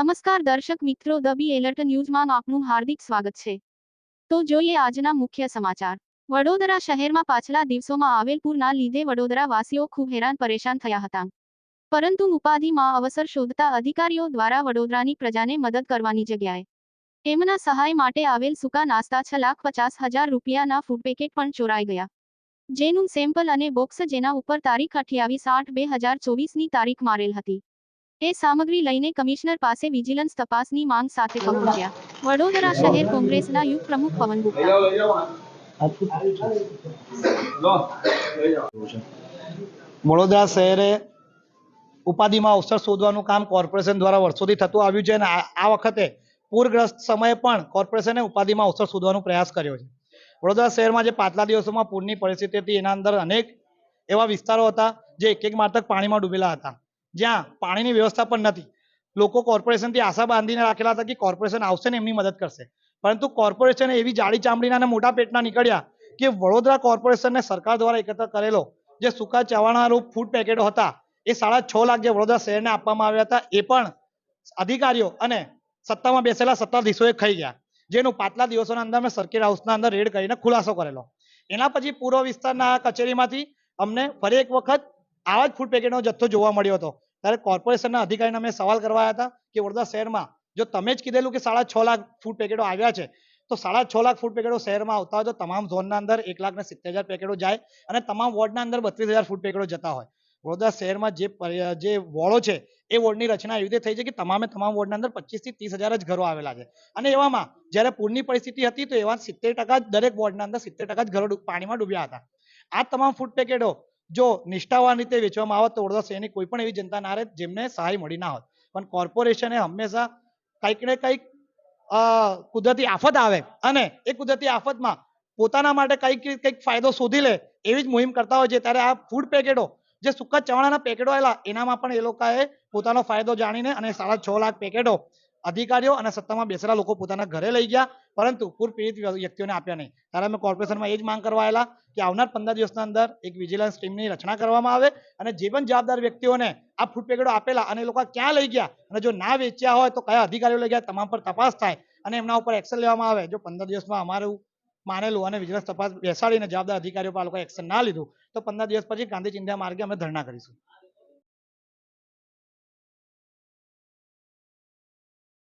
નમસ્કાર દર્શક મિત્રો, ધ એલર્ટ ન્યૂઝમાં આપનું હાર્દિક સ્વાગત છે. તો જોઈએ આજના મુખ્ય સમાચાર. વડોદરા શહેરમાં પાછલા દિવસોમાં આવેલ પૂરના લીધે વડોદરા વાસીઓ ખૂબ હેરાન પરેશાન થયા હતા. પરંતુ ઉપાધિમાં અવસર શોધતા અધિકારીઓ દ્વારા વડોદરાની પ્રજાને મદદ કરવાની જગ્યાએ એમના સહાય માટે આવેલ સૂકા નાસ્તા છ લાખ પચાસ હજાર રૂપિયાના ફૂડ પેકેટ પણ ચોરાઈ ગયા. જેનું સેમ્પલ અને બોક્સ જેના ઉપર તારીખ અઠ્યાવીસ આઠ બે હજાર ચોવીસની તારીખ મારેલ હતી. એ સામગ્રી લઈને કમિશનર પાસે વિજિલન્સ તપાસની માંગ સાથે પહોંચ્યા. વડોદરા શહેર કોંગ્રેસના યુથ પ્રમુખ પવન ગુપ્તા. વડોદરા શહેરે ઉપાધિમાં અવસર શોધવાનું કામ કોર્પોરેશન દ્વારા વર્ષોથી થતું આવ્યું છે અને આ વખતે પૂરગ્રસ્ત સમયે પણ કોર્પોરેશને ઉપાધિમાં અવસર શોધવાનો પ્રયાસ કર્યો છે. વડોદરા શહેરમાં જે પાછલા દિવસોમાં પૂરની પરિસ્થિતિ હતી એના અંદર અનેક એવા વિસ્તારો હતા જે એક એક માર્તક પાણીમાં ડૂબેલા હતા. જ્યાં પાણીની વ્યવસ્થા પણ નથી. લોકો કોર્પોરેશનથી આશા બાંધીને રાખેલા હતા કે કોર્પોરેશન આવશે ને એમની મદદ કરશે. પરંતુ કોર્પોરેશન એવી જાડી ચામડીના મોટા પેટના નીકળ્યા કે વડોદરા કોર્પોરેશનને સરકાર દ્વારા એકત્ર કરેલો જે સૂકા ચવાણા રૂપ ફૂડ પેકેટો હતા, એ સાડા છ લાખ જે વડોદરા શહેરને આપવામાં આવ્યા હતા, એ પણ અધિકારીઓ અને સત્તામાં બેસેલા સત્તાધીશોએ ખાઈ ગયા. જેનું પાછલા દિવસોના અંદર મેં સર્કિટ હાઉસના અંદર રેડ કરીને ખુલાસો કરેલો. એના પછી પૂર્વ વિસ્તારના કચેરીમાંથી અમને ફરી એક વખત આવા જ ફૂડ પેકેટનો જથ્થો જોવા મળ્યો હતો. ત્યારે કોર્પોરેશનના અધિકારીને અમે સવાલ કરવા હતા કે વડોદરા શહેરમાં જો તમે જ કીધેલું કે સાડા છ લાખ ફૂડ પેકેટો આવ્યા છે, તો સાડા છ લાખ ફૂડ પેકેટો શહેરમાં આવતા હોય તો તમામ ઝોનના અંદર એક લાખ ને સિત્તેર હજાર પેકેટો જાય અને તમામ વોર્ડના અંદર બત્રીસ હજાર ફૂડ પેકેટો જતા હોય. વડોદરા શહેરમાં જે જે વોર્ડો છે, એ વોર્ડની રચના એવી રીતે થઈ છે કે તમામે તમામ વોર્ડના અંદર પચીસથી ત્રીસ હજાર જ ઘરો આવેલા છે. અને એવામાં જ્યારે પૂરની પરિસ્થિતિ હતી તો એવા સિત્તેર ટકા દરેક વોર્ડના અંદર સિત્તેર ટકા જ ઘરો પાણીમાં ડૂબ્યા હતા. આ તમામ ફૂડ પેકેટો જો નિષ્ઠાવાન રીતે વેચવામાં આવત તો વડોદરા શહેરની કોઈ પણ એવી જનતા ના રહે જેમને સહાય મળી ના હોત. પણ કોર્પોરેશને હંમેશા કંઈક ને કંઈક કુદરતી આફત આવે અને એ કુદરતી આફતમાં પોતાના માટે કંઈક કંઈક ફાયદો શોધી લે એવી જ મુહિમ કરતા હોય છે. ત્યારે આ ફૂડ પેકેટો જે સુકા ચવાણાના પેકેટો આવેલા, એનામાં પણ એ લોકોએ પોતાનો ફાયદો જાણીને અને સાડા છ લાખ પેકેટો અધિકારીઓ અને સત્તામાં બેસેલા લોકો પોતાના ઘરે લઈ ગયા, પરંતુ પૂર પીડિત વ્યક્તિઓને આપ્યા નહીં. ત્યારે અમે કોર્પોરેશનમાં એ જ માંગ કરવા આવેલા કે આવનાર પંદર દિવસના અંદર એક વિજિલન્સ ટીમની રચના કરવામાં આવે અને જે પણ જવાબદાર વ્યક્તિઓને આ ફૂડ પેકેટો આપેલા અને લોકો ક્યાં લઈ ગયા અને જો ના વેચ્યા હોય તો કયા અધિકારીઓ લઈ ગયા, તમામ પર તપાસ થાય અને એમના ઉપર એક્શન લેવામાં આવે. જો પંદર દિવસમાં અમારું માનેલું અને વિજિલન્સ તપાસ બેસાડીને જવાબદાર અધિકારીઓ પર આ લોકો એક્શન ના લીધું, તો પંદર દિવસ પછી ગાંધી ચિંધ્યા માર્ગે અમે ધરણા કરીશું.